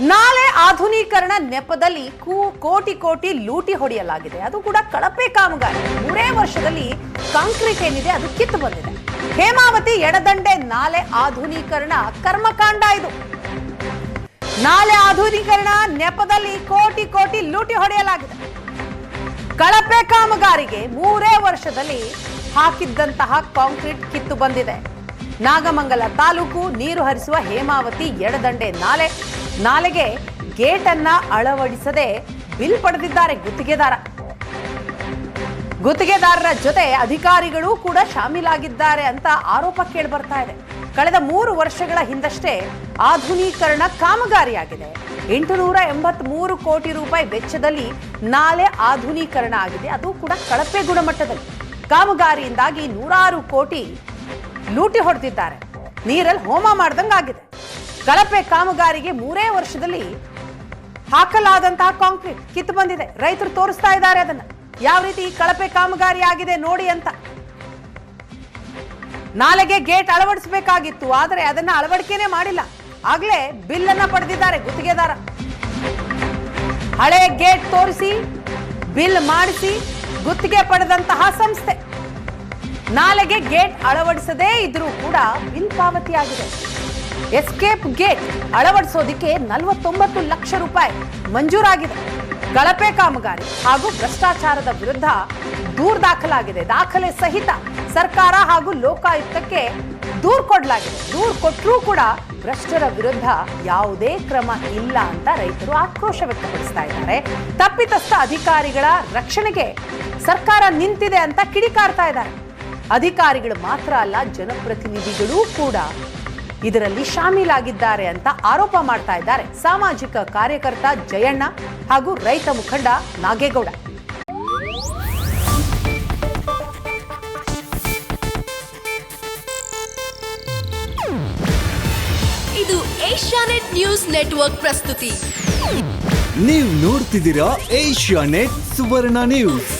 ನಾಳೆ ಆಧುನೀಕರಣ ನೆಪದಲ್ಲಿ ಕೋಟಿ ಕೋಟಿ ಲೂಟಿ ಹೊಡೆಯಲಾಗಿದೆ. ಅದು ಕೂಡ ಕಳಪೆ ಕಾಮಗಾರಿ. ಮೂರೇ ವರ್ಷದಲ್ಲಿ ಕಾಂಕ್ರೀಟ್ ಏನಿದೆ, ಅದು ಕಿತ್ತು ಬಂದಿದೆ. ಹೇಮಾವತಿ ಎಡದಂಡೆ ನಾಲೆ ಆಧುನೀಕರಣ ಕರ್ಮಕಾಂಡ ಇದು. ನಾಲೆ ಆಧುನೀಕರಣ ನೆಪದಲ್ಲಿ ಕೋಟಿ ಕೋಟಿ ಲೂಟಿ ಹೊಡೆಯಲಾಗಿದೆ. ಕಳಪೆ ಕಾಮಗಾರಿಗೆ ಮೂರೇ ವರ್ಷದಲ್ಲಿ ಹಾಕಿದ್ದಂತಹ ಕಾಂಕ್ರೀಟ್ ಕಿತ್ತು ಬಂದಿದೆ. ನಾಗಮಂಗಲ ತಾಲೂಕು ನೀರು ಹರಿಸುವ ಹೇಮಾವತಿ ಎಡದಂಡೆ ನಾಲೆ. ನಾಲೆಗೆ ಗೇಟ್ ಅನ್ನ ಅಳವಡಿಸದೆ ಬಿಲ್ ಪಡೆದಿದ್ದಾರೆ ಗುತ್ತಿಗೆದಾರ. ಗುತ್ತಿಗೆದಾರರ ಜೊತೆ ಅಧಿಕಾರಿಗಳು ಕೂಡ ಶಾಮೀಲಾಗಿದ್ದಾರೆ ಅಂತ ಆರೋಪ ಕೇಳಿ ಬರ್ತಾ ಇದೆ. ಕಳೆದ ಮೂರು ವರ್ಷಗಳ ಹಿಂದಷ್ಟೇ ಆಧುನೀಕರಣ ಕಾಮಗಾರಿಯಾಗಿದೆ. ಎಂಟುನೂರ ಎಂಬತ್ ಮೂರು ಕೋಟಿ ರೂಪಾಯಿ ವೆಚ್ಚದಲ್ಲಿ ನಾಲೆ ಆಧುನೀಕರಣ ಆಗಿದೆ. ಅದು ಕೂಡ ಕಳಪೆ ಗುಣಮಟ್ಟದಲ್ಲಿ. ಕಾಮಗಾರಿಯಿಂದಾಗಿ ನೂರಾರು ಕೋಟಿ ಲೂಟಿ ಹೊಡೆದಿದ್ದಾರೆ. ನೀರಲ್ಲಿ ಹೋಮ ಮಾಡ್ದಂಗಾಗಿದೆ. ಕಳಪೆ ಕಾಮಗಾರಿಗೆ ಮೂರೇ ವರ್ಷದಲ್ಲಿ ಹಾಕಲಾದಂತಹ ಕಾಂಕ್ರೀಟ್ ಕಿತ್ತು ಬಂದಿದೆ. ರೈತರು ತೋರಿಸ್ತಾ ಇದ್ದಾರೆ ಅದನ್ನ. ಯಾವ ರೀತಿ ಕಳಪೆ ಕಾಮಗಾರಿ ಆಗಿದೆ ನೋಡಿ ಅಂತ. ನಾಲೆಗೆ ಗೇಟ್ ಅಳವಡಿಸಬೇಕಾಗಿತ್ತು, ಆದರೆ ಅದನ್ನ ಅಳವಡಿಕೆನೇ ಮಾಡಿಲ್ಲ. ಆಗ್ಲೇ ಬಿಲ್ ಅನ್ನ ಪಡೆದಿದ್ದಾರೆ ಗುತ್ತಿಗೆದಾರ. ಹಳೆ ಗೇಟ್ ತೋರಿಸಿ, ಬಿಲ್ ಮಾಡಿಸಿ ಗುತ್ತಿಗೆ ಪಡೆದಂತಹ ಸಂಸ್ಥೆ. ನಾಲೆಗೆ ಗೇಟ್ ಅಳವಡಿಸದೇ ಇದ್ರೂ ಕೂಡ ಬಿಲ್ ಪಾವತಿಯಾಗಿದೆ ಎಸ್ಕೇಪ್ ಗೇಟ್ ಅಳವಡಿಸೋದಿಕ್ಕೆ ನಲವತ್ತೊಂಬತ್ತು ಲಕ್ಷ ರೂಪಾಯಿ ಮಂಜೂರಾಗಿದೆ. ಕಳಪೆ ಕಾಮಗಾರಿ ಹಾಗೂ ಭ್ರಷ್ಟಾಚಾರದ ವಿರುದ್ಧ ದೂರು ದಾಖಲಾಗಿದೆ. ದಾಖಲೆ ಸಹಿತ ಸರ್ಕಾರ ಹಾಗೂ ಲೋಕಾಯುಕ್ತಕ್ಕೆ ದೂರು ಕೊಡಲಾಗಿದೆ. ದೂರು ಕೊಟ್ಟರೂ ಕೂಡ ಭ್ರಷ್ಟರ ವಿರುದ್ಧ ಯಾವುದೇ ಕ್ರಮ ಇಲ್ಲ ಅಂತ ರೈತರು ಆಕ್ರೋಶ ವ್ಯಕ್ತಪಡಿಸ್ತಾ ಇದ್ದಾರೆ. ತಪ್ಪಿತಸ್ಥ ಅಧಿಕಾರಿಗಳ ರಕ್ಷಣೆಗೆ ಸರ್ಕಾರ ನಿಂತಿದೆ ಅಂತ ಕಿಡಿಕಾರ್ತಾ ಇದ್ದಾರೆ. ಅಧಿಕಾರಿಗಳು ಮಾತ್ರ ಅಲ್ಲ ಜನಪ್ರತಿನಿಧಿಗಳೂ ಕೂಡ ಇದರಲ್ಲಿ ಶಾಮೀಲಾಗಿದ್ದಾರೆ ಅಂತ ಆರೋಪ ಮಾಡ್ತಾ ಇದ್ದಾರೆ. ಸಾಮಾಜಿಕ ಕಾರ್ಯಕರ್ತ ಜಯಣ್ಣ ಹಾಗೂ ರೈತ ಮುಖಂಡ ನಾಗೇಗೌಡ. ಇದು ಏಷ್ಯಾನೆಟ್ ನ್ಯೂಸ್ ನೆಟ್ವರ್ಕ್ ಪ್ರಸ್ತುತಿ. ನೀವು ನೋಡ್ತಿದ್ದೀರಾ ಏಷ್ಯಾ ನೆಟ್ ಸುವರ್ಣ ನ್ಯೂಸ್.